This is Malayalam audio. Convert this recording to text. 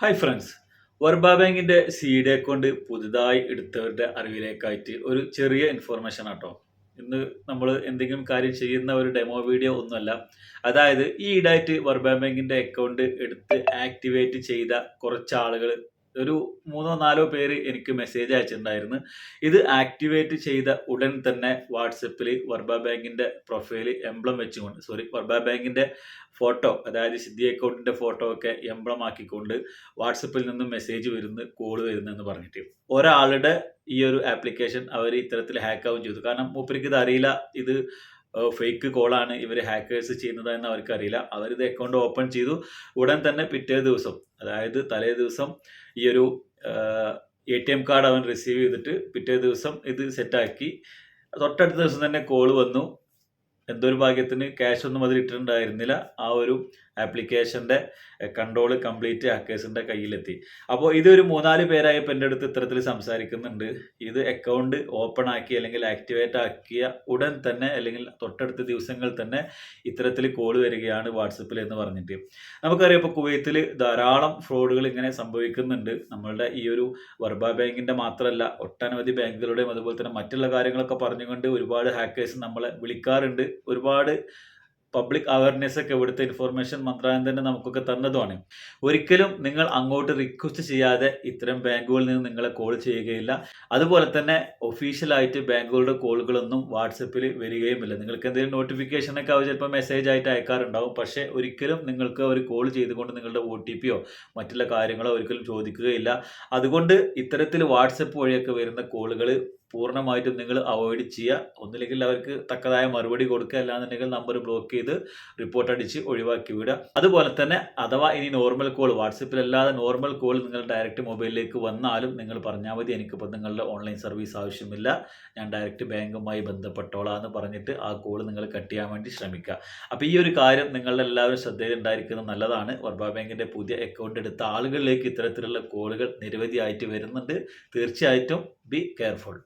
ഹായ് ഫ്രണ്ട്സ് വർബ ബാങ്കിന്റെ സി ഡി അക്കൗണ്ട് പുതുതായി എടുത്തവരുടെ അറിവിലേക്കായിട്ട് ഒരു ചെറിയ ഇൻഫോർമേഷൻ ആട്ടോ. ഇന്ന് നമ്മൾ എന്തെങ്കിലും കാര്യം ചെയ്യുന്ന ഒരു ഡെമോ വീഡിയോ ഒന്നുമല്ല. അതായത് ഈ ഈടായിട്ട് വർബ ബാങ്കിന്റെ അക്കൗണ്ട് എടുത്ത് ആക്ടിവേറ്റ് ചെയ്ത കുറച്ച് ആളുകൾ ഒരു മൂന്നോ നാലോ പേര് എനിക്ക് മെസ്സേജ് അയച്ചിട്ടുണ്ടായിരുന്നു. ഇത് ആക്ടിവേറ്റ് ചെയ്ത ഉടൻ തന്നെ വാട്സപ്പിൽ വർബ ബാങ്കിന്റെ പ്രൊഫൈൽ എംബ്ലം വെച്ചുകൊണ്ട് സോറി വർബ ബാങ്കിന്റെ ഫോട്ടോ അതായത് സിദ്ധി അക്കൗണ്ടിന്റെ ഫോട്ടോ ഒക്കെ എംബ്ലം ആക്കിക്കൊണ്ട് വാട്സപ്പിൽ നിന്നും മെസ്സേജ് വരുന്നു കോൾ വരുന്നു എന്ന് പറഞ്ഞിട്ട്. ഒരാളുടെ ഈ ഒരു ആപ്ലിക്കേഷൻ അവർ ഇത്തരത്തിൽ ഹാക്കാവും ചെയ്തു. കാരണം മൂപ്പരിക്ക് ഇത് അറിയില്ല ഇത് ഫേക്ക് കോളാണ് ഇവർ ഹാക്കേഴ്സ് ചെയ്യുന്നതെന്ന് അവർക്ക് അറിയില്ല അവരിത് അക്കൗണ്ട് ഓപ്പൺ ചെയ്തു. ഉടൻ തന്നെ പിറ്റേ ദിവസം അതായത് തലേ ദിവസം ഈ ഒരു എ ടി എം കാർഡ് അവൻ റിസീവ് ചെയ്തിട്ട് പിറ്റേ ദിവസം ഇത് സെറ്റാക്കി തൊട്ടടുത്ത ദിവസം തന്നെ കോൾ വന്നു. എന്തോ ഒരു ഭാഗ്യത്തിന് ക്യാഷ് ഒന്നും അതിൽ ഇട്ടിട്ടുണ്ടായിരുന്നില്ല. ആ ഒരു ആപ്ലിക്കേഷന്റെ കൺട്രോൾ കംപ്ലീറ്റ് ഹാക്കേഴ്സിന്റെ കയ്യിലെത്തി. അപ്പോൾ ഇത് ഒരു മൂന്നാൽ പേരായപ്പോൾ എന്റെ അടുത്ത് ഇത്തരത്തിൽ സംസാരിക്കുന്നുണ്ട്. ഇത് അക്കൗണ്ട് ഓപ്പൺ ആക്കി അല്ലെങ്കിൽ ആക്ടിവേറ്റ് ആക്കിയ ഉടൻ തന്നെ അല്ലെങ്കിൽ തൊട്ടടുത്ത ദിവസങ്ങൾ തന്നെ ഇത്തരത്തിൽ കോൾ വരികയാണ് വാട്സപ്പിൽ എന്ന് പറഞ്ഞിട്ട്. നമുക്കറിയാം ഇപ്പോൾ കുവൈത്തിൽ ധാരാളം ഫ്രോഡുകൾ ഇങ്ങനെ സംഭവിക്കുന്നുണ്ട്. നമ്മളുടെ ഈ ഒരു വർബ ബാങ്കിന്റെ മാത്രമല്ല ഒട്ടനവധി ബാങ്കുകളുടെയും അതുപോലെ തന്നെ മറ്റുള്ള കാര്യങ്ങളൊക്കെ പറഞ്ഞുകൊണ്ട് ഒരുപാട് ഹാക്കേഴ്സ് നമ്മളെ വിളിക്കാറുണ്ട്. ഒരുപാട് പബ്ലിക് അവയർനെസ് ഒക്കെ ഇവിടുത്തെ ഇൻഫോർമേഷൻ മന്ത്രാലയം തന്നെ നമുക്കൊക്കെ തന്നതുമാണ്. ഒരിക്കലും നിങ്ങൾ അങ്ങോട്ട് റിക്വസ്റ്റ് ചെയ്യാതെ ഇത്തരം ബാങ്കുകളിൽ നിന്ന് നിങ്ങളെ കോൾ ചെയ്യുകയില്ല. അതുപോലെ തന്നെ ഒഫീഷ്യലായിട്ട് ബാങ്കുകളുടെ കോളുകളൊന്നും വാട്സപ്പിൽ വരികയുമില്ല. നിങ്ങൾക്ക് എന്തെങ്കിലും നോട്ടിഫിക്കേഷൻ ഒക്കെ അവർ ചിലപ്പോൾ മെസ്സേജ് ആയിട്ട് അയക്കാറുണ്ടാവും. പക്ഷേ ഒരിക്കലും നിങ്ങൾക്ക് അവർ കോൾ ചെയ്തുകൊണ്ട് നിങ്ങളുടെ ഒ ടി പിയോ മറ്റുള്ള കാര്യങ്ങളോ ഒരിക്കലും ചോദിക്കുകയില്ല. അതുകൊണ്ട് ഇത്തരത്തിൽ വാട്സപ്പ് വഴിയൊക്കെ വരുന്ന കോളുകൾ പൂർണമായിട്ടും നിങ്ങൾ അവോയ്ഡ് ചെയ്യുക. ഒന്നില്ലെങ്കിൽ അവർക്ക് തക്കതായ മറുപടി കൊടുക്കുക. അല്ലാന്നുണ്ടെങ്കിൽ നമ്പർ ബ്ലോക്ക് ചെയ്ത് റിപ്പോർട്ട് അടിച്ച് ഒഴിവാക്കി വിടുക. അതുപോലെ തന്നെ അഥവാ ഇനി നോർമൽ കോൾ വാട്സപ്പിലല്ലാതെ നോർമൽ കോൾ നിങ്ങൾ ഡയറക്റ്റ് മൊബൈലിലേക്ക് വന്നാലും നിങ്ങൾ പറഞ്ഞാൽ മതി. എനിക്കിപ്പോൾ നിങ്ങളുടെ ഓൺലൈൻ സർവീസ് ആവശ്യമില്ല. ഞാൻ ഡയറക്റ്റ് ബാങ്കുമായി ബന്ധപ്പെട്ടോളാം എന്ന് പറഞ്ഞിട്ട് ആ കോൾ നിങ്ങൾ കട്ട് ചെയ്യാൻ വേണ്ടി ശ്രമിക്കുക. അപ്പോൾ ഈ ഒരു കാര്യം നിങ്ങളുടെ എല്ലാവരും ശ്രദ്ധയിലുണ്ടായിരിക്കുന്നത് നല്ലതാണ്. വർബ ബാങ്കിന്റെ പുതിയ അക്കൗണ്ട് എടുത്ത ആളുകളിലേക്ക് ഇത്തരത്തിലുള്ള കോളുകൾ നിരവധിയായിട്ട് വരുന്നുണ്ട്. തീർച്ചയായിട്ടും ബി കെയർഫുൾ